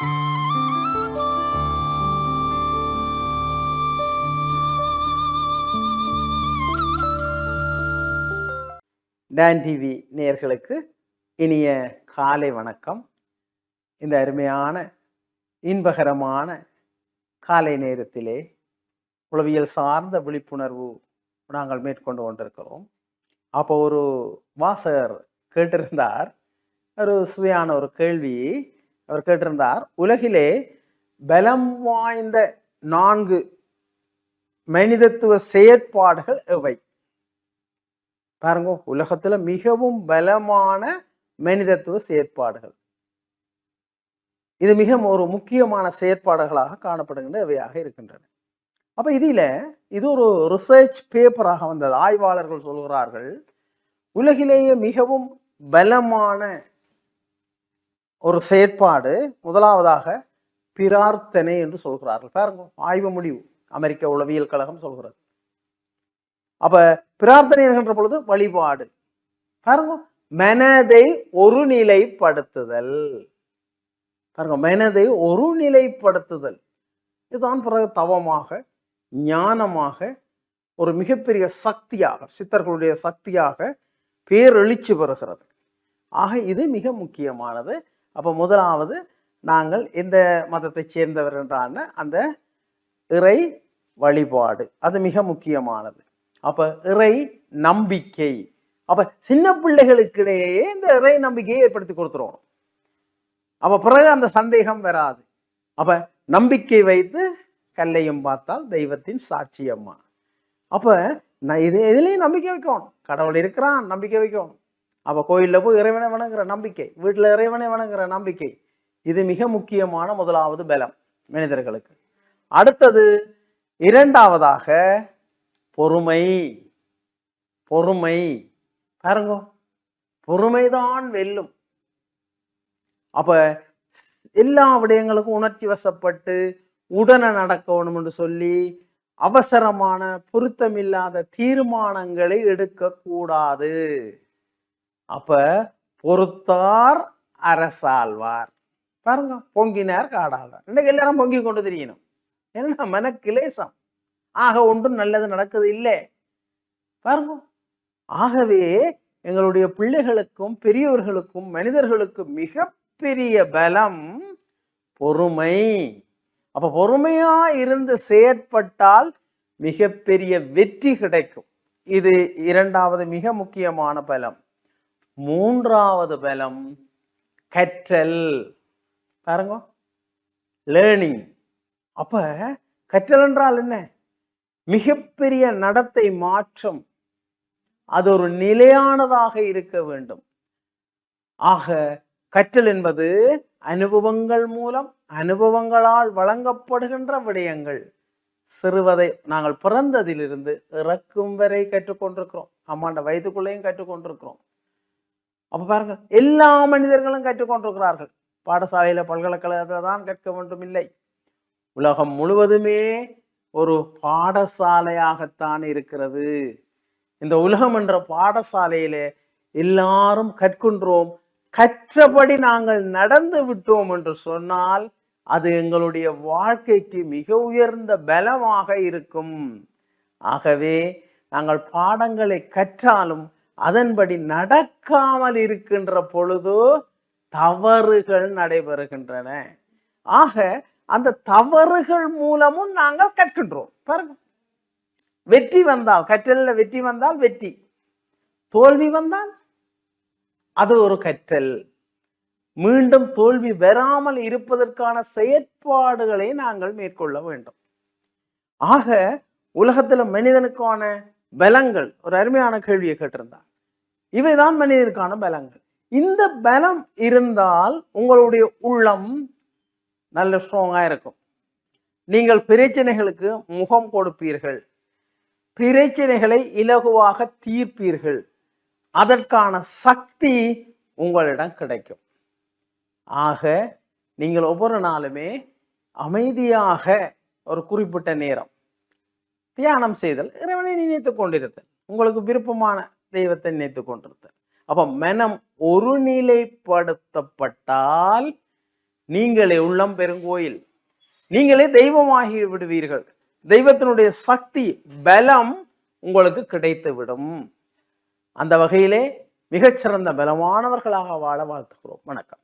Don TV நேயர்களுக்கு இனிய காலை வணக்கம். இந்த அருமையான இன்பகரமான காலை நேரத்திலே உளவியல் சார்ந்த விழிப்புணர்வு நாங்கள் மேற்கொண்டு கொண்டிருக்கிறோம். அப்போ ஒரு வாசகர் கேட்டிருந்தார். ஒரு சுவையான ஒரு கேள்வி அவர் கேட்டிருந்தார் உலகிலே பலம் வாய்ந்த நான்கு மனிதத்துவ செயற்பாடுகள் எவை? பாருங்க உலகத்துல மிகவும் பலமான மனிதத்துவ செயற்பாடுகள். இது மிக ஒரு முக்கியமான செயற்பாடுகளாக காணப்படுகின்ற இவையாக இருக்கின்றன. அப்ப இதில் இது ஒரு ரிசர்ச் பேப்பராக வந்தது. ஆய்வாளர்கள் சொல்கிறார்கள் உலகிலேயே மிகவும் பலமான ஒரு செயற்பாடு முதலாவதாக பிரார்த்தனை என்று சொல்கிறார்கள். பாருங்க ஆய்வு முடிவு. அமெரிக்க உளவியல் கழகம் சொல்கிறது. அப்ப பிரார்த்தனை என்கின்ற பொழுது வழிபாடு. பாருங்க மனதை ஒருநிலைப்படுத்துதல். பாருங்க மனதை ஒருநிலைப்படுத்துதல். இதுதான் பிறகு தவமாக ஞானமாக ஒரு மிகப்பெரிய சக்தியாக சித்தர்களுடைய சக்தியாக பேரெழுச்சி பெறுகிறது. ஆக இது மிக முக்கியமானது. அப்போ முதலாவது நாங்கள் எந்த மதத்தை சேர்ந்தவர் என்றான அந்த இறை வழிபாடு. அது மிக முக்கியமானது. அப்போ இறை நம்பிக்கை. அப்போ சின்ன பிள்ளைகளுக்கிடையே இந்த இறை நம்பிக்கையை ஏற்படுத்தி கொடுத்துருவோம் அப்போ பிறகு அந்த சந்தேகம் வராது. அப்போ நம்பிக்கை வைத்து கல்லையும் பார்த்தால் தெய்வத்தின் சாட்சியம்மா. அப்போ நான் இது எதுலேயும் நம்பிக்கை வைக்கணும். கடவுள் இருக்கிறான் நம்பிக்கை வைக்கணும். அப்போ கோயிலில் போய் இறைவனை வணங்குற நம்பிக்கை வீட்டில் இறைவனை வணங்குற நம்பிக்கை இது மிக முக்கியமான முதலாவது பலம் மனிதர்களுக்கு. அடுத்தது இரண்டாவதாக பொறுமை. பொறுமை. பாருங்க பொறுமைதான் வெல்லும். அப்ப எல்லா விடயங்களுக்கும் உணர்ச்சி வசப்பட்டு உடனே நடக்கணும் என்று சொல்லி அவசரமான பொருத்தமில்லாத தீர்மானங்களை எடுக்கக்கூடாது. அப்போ பொறுத்தார் அரசாழ்வார். பாருங்க பொங்கினார் காடாதார் இன்னைக்கு எல்லாரும் பொங்கி கொண்டு தெரியணும் ஏன்னா மன கிளேசம் ஆக ஒன்றும் நல்லது நடக்குது இல்லை. பாருங்க ஆகவே எங்களுடைய பிள்ளைகளுக்கும் பெரியவர்களுக்கும் மனிதர்களுக்கும் மிகப்பெரிய பலம் பொறுமை. அப்ப பொறுமையா இருந்து செயற்பட்டால் மிகப்பெரிய வெற்றி கிடைக்கும். இது இரண்டாவது மிக முக்கியமான பலம். மூன்றாவது பலம் கற்றல். பாருங்க. லேர்னிங் அப்ப கற்றல் என்றால் என்ன? மிகப்பெரிய நடத்தை மாற்றம். அது ஒரு நிலையானதாக இருக்க வேண்டும். ஆக கற்றல் என்பது அனுபவங்கள் மூலம் அனுபவங்களால் வழங்கப்படுகின்ற விடயங்கள். சிறுவதை நாங்கள் பிறந்ததிலிருந்து இறக்கும் வரை கற்றுக்கொண்டிருக்கிறோம். அம்மாண்ட வயதுக்குள்ளேயும் கற்றுக்கொண்டிருக்கிறோம். அப்போ பாருங்கள் எல்லா மனிதர்களும் கற்றுக்கொண்டிருக்கிறார்கள். பாடசாலையில் பல்கலைக்கழகத்தில் தான் கற்க வேண்டும் இல்லை. உலகம் முழுவதுமே ஒரு பாடசாலையாகத்தான் இருக்கிறது. இந்த உலகம் என்ற பாடசாலையில எல்லாரும் கற்கின்றோம். கற்றபடி நாங்கள் நடந்து விட்டோம் என்று சொன்னால் அது எங்களுடைய வாழ்க்கைக்கு மிக உயர்ந்த பலமாக இருக்கும். ஆகவே நாங்கள் பாடங்களை கற்றாலும் அதன்படி நடக்காமல் இருக்கின்ற பொழுது தவறுகள் நடைபெறுகின்றன. ஆக அந்த தவறுகள் மூலமும் நாங்கள் கற்கின்றோம். பாருங்க. வெற்றி வந்தால் கற்றலில் வெற்றி வந்தால் வெற்றி. தோல்வி வந்தால் அது ஒரு கற்றல். மீண்டும் தோல்வி வராமல் இருப்பதற்கான செயற்பாடுகளை நாங்கள் மேற்கொள்ள வேண்டும். ஆக உலகத்துல மனிதனுக்கான பலங்கள் ஒரு அருமையான கேள்வியை கேட்டிருந்தார் இவைதான் மனிதனுக்கான பலங்கள். இந்த பலம் இருந்தால் உங்களுடைய உள்ளம் நல்ல ஸ்ட்ராங்காக இருக்கும். நீங்கள் பிரச்சனைகளுக்கு முகம் கொடுப்பீர்கள். பிரச்சனைகளை இலகுவாக தீர்ப்பீர்கள். அதற்கான சக்தி உங்களிடம் கிடைக்கும். ஆக நீங்கள் ஒவ்வொரு நாளுமே அமைதியாக ஒரு குறிப்பிட்ட நேரம் தியானம் செய்தல் இறைவனை நினைத்து கொண்டிருத்தல் உங்களுக்கு விருப்பமான தெய்வத்தை நினைத்து கொண்டிருத்தல். அப்ப மனம் ஒருநிலைப்படுத்தப்பட்டால் நீங்களே உள்ளம் பெருங்கோயில் நீங்களே தெய்வமாகி விடுவீர்கள். தெய்வத்தினுடைய சக்தி பலம் உங்களுக்கு கிடைத்து விடும் அந்த வகையிலே மிகச்சிறந்த பலமானவர்களாக வாழ வாழ்த்துகிறோம். வணக்கம்.